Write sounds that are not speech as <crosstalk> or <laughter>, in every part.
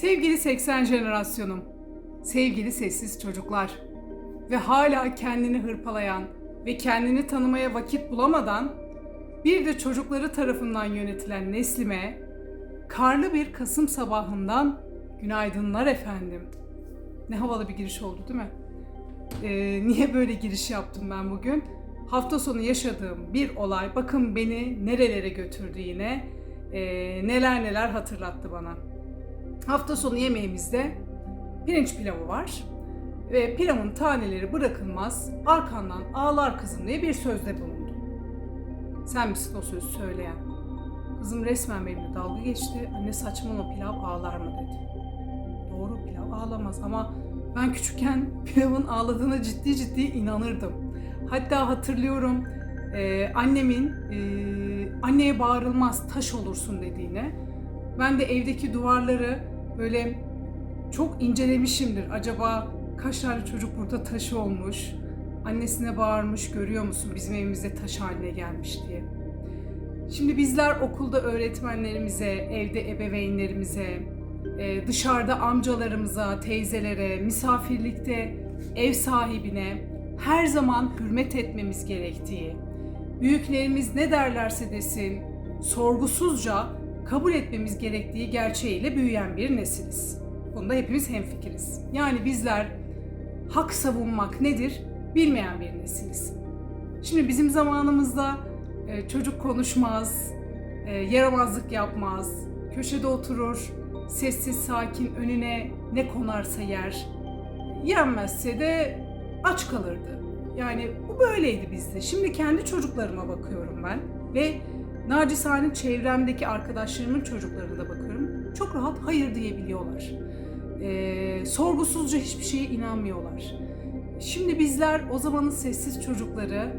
Sevgili 80 jenerasyonum, sevgili sessiz çocuklar ve hala kendini hırpalayan ve kendini tanımaya vakit bulamadan bir de çocukları tarafından yönetilen neslime karlı bir Kasım sabahından günaydınlar efendim. Ne havalı bir giriş oldu değil mi? Ee, niye böyle giriş yaptım ben bugün? Hafta sonu yaşadığım bir olay bakın beni nerelere götürdü yine. Ee, neler neler hatırlattı bana. Hafta sonu yemeğimizde pirinç pilavı var. Ve pilavın taneleri bırakılmaz, arkandan ağlar kızım diye bir sözde bulundu. Sen misin o sözü söyleyen? Kızım resmen benimle dalga geçti. Anne saçmalama pilav ağlar mı dedi. Doğru pilav ağlamaz ama ben küçükken <laughs> pilavın ağladığına ciddi ciddi inanırdım. Hatta hatırlıyorum e, annemin e, anneye bağırılmaz taş olursun dediğine. Ben de evdeki duvarları böyle çok incelemişimdir. Acaba kaç tane çocuk burada taş olmuş? Annesine bağırmış görüyor musun bizim evimizde taş haline gelmiş diye. Şimdi bizler okulda öğretmenlerimize, evde ebeveynlerimize, e, dışarıda amcalarımıza, teyzelere, misafirlikte ev sahibine her zaman hürmet etmemiz gerektiği, büyüklerimiz ne derlerse desin, sorgusuzca kabul etmemiz gerektiği gerçeğiyle büyüyen bir nesiliz. Bunda hepimiz hemfikiriz. Yani bizler hak savunmak nedir bilmeyen bir nesiliz. Şimdi bizim zamanımızda e, çocuk konuşmaz, e, yaramazlık yapmaz, köşede oturur, sessiz sakin önüne ne konarsa yer, yenmezse de aç kalırdı. Yani bu böyleydi bizde. Şimdi kendi çocuklarıma bakıyorum ben ve nacizane çevremdeki arkadaşlarımın çocuklarına da bakıyorum. Çok rahat hayır diyebiliyorlar. Ee, sorgusuzca hiçbir şeye inanmıyorlar. Şimdi bizler o zamanın sessiz çocukları,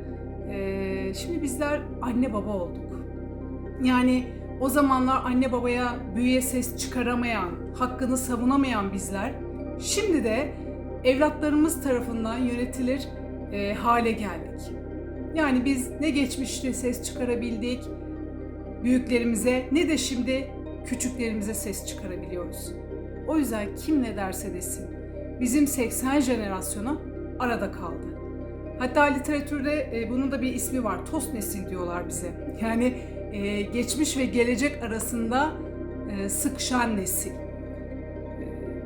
e, şimdi bizler anne baba olduk. Yani o zamanlar anne babaya büyüye ses çıkaramayan, hakkını savunamayan bizler, şimdi de evlatlarımız tarafından yönetilir e, hale geldik. Yani biz ne geçmişte ses çıkarabildik büyüklerimize ne de şimdi küçüklerimize ses çıkarabiliyoruz. O yüzden kim ne derse desin bizim 80 jenerasyonu arada kaldı. Hatta literatürde e, bunun da bir ismi var. Tost nesil diyorlar bize. Yani e, geçmiş ve gelecek arasında e, sıkışan nesil.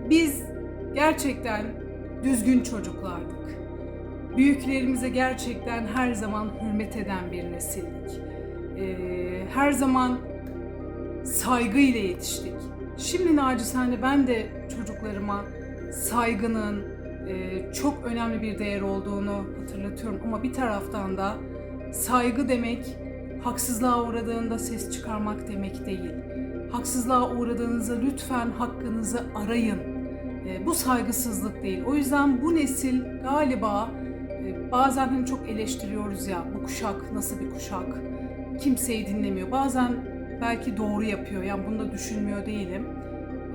Biz gerçekten düzgün çocuklardık. Büyüklerimize gerçekten her zaman hürmet eden bir nesildik. E, her zaman saygıyla yetiştik. Şimdi nacizane ben de çocuklarıma saygının e, çok önemli bir değer olduğunu hatırlatıyorum. Ama bir taraftan da saygı demek haksızlığa uğradığında ses çıkarmak demek değil. Haksızlığa uğradığınızda lütfen hakkınızı arayın. E, bu saygısızlık değil. O yüzden bu nesil galiba e, bazen hani çok eleştiriyoruz ya bu kuşak nasıl bir kuşak? Kimseyi dinlemiyor. Bazen belki doğru yapıyor. Yani bunu da düşünmüyor değilim.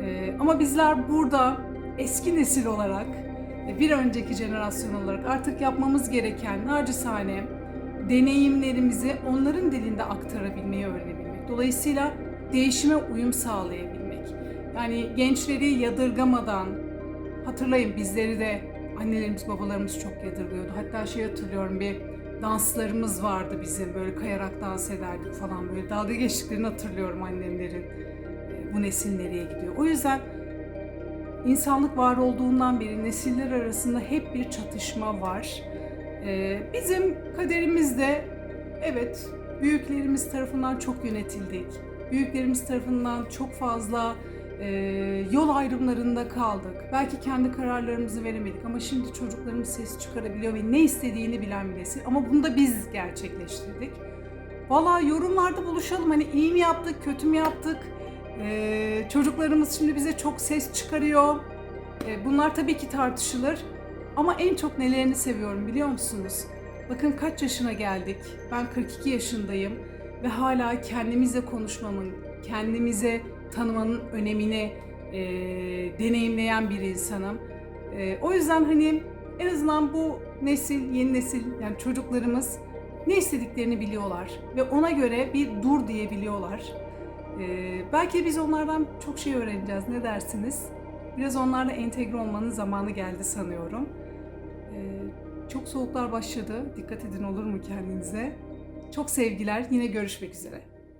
E, ama bizler burada eski nesil olarak bir önceki jenerasyon olarak artık yapmamız gereken nacizane deneyimlerimizi onların dilinde aktarabilmeyi öğrenebilmek. Dolayısıyla değişime uyum sağlayabilmek. Yani gençleri yadırgamadan, hatırlayın bizleri de annelerimiz babalarımız çok yadırgıyordu. Hatta şey hatırlıyorum bir danslarımız vardı bizim böyle kayarak dans ederdik falan böyle dalga geçtiklerini hatırlıyorum annemlerin. Bu nesil nereye gidiyor? O yüzden insanlık var olduğundan beri nesiller arasında hep bir çatışma var. Ee, bizim kaderimizde evet büyüklerimiz tarafından çok yönetildik. Büyüklerimiz tarafından çok fazla e, yol ayrımlarında kaldık. Belki kendi kararlarımızı veremedik ama şimdi çocuklarımız ses çıkarabiliyor ve ne istediğini bilen bir nesil. Ama bunu da biz gerçekleştirdik. Valla yorumlarda buluşalım. Hani iyi mi yaptık, kötü mü yaptık? Ee, çocuklarımız şimdi bize çok ses çıkarıyor. Ee, bunlar tabii ki tartışılır. Ama en çok nelerini seviyorum biliyor musunuz? Bakın kaç yaşına geldik. Ben 42 yaşındayım ve hala kendimizle konuşmamın, kendimize tanımanın önemini e, deneyimleyen bir insanım. E, o yüzden hani en azından bu nesil, yeni nesil yani çocuklarımız ne istediklerini biliyorlar ve ona göre bir dur diyebiliyorlar. Ee, belki biz onlardan çok şey öğreneceğiz. Ne dersiniz? Biraz onlarla entegre olmanın zamanı geldi sanıyorum. Ee, çok soğuklar başladı. Dikkat edin olur mu kendinize? Çok sevgiler. Yine görüşmek üzere.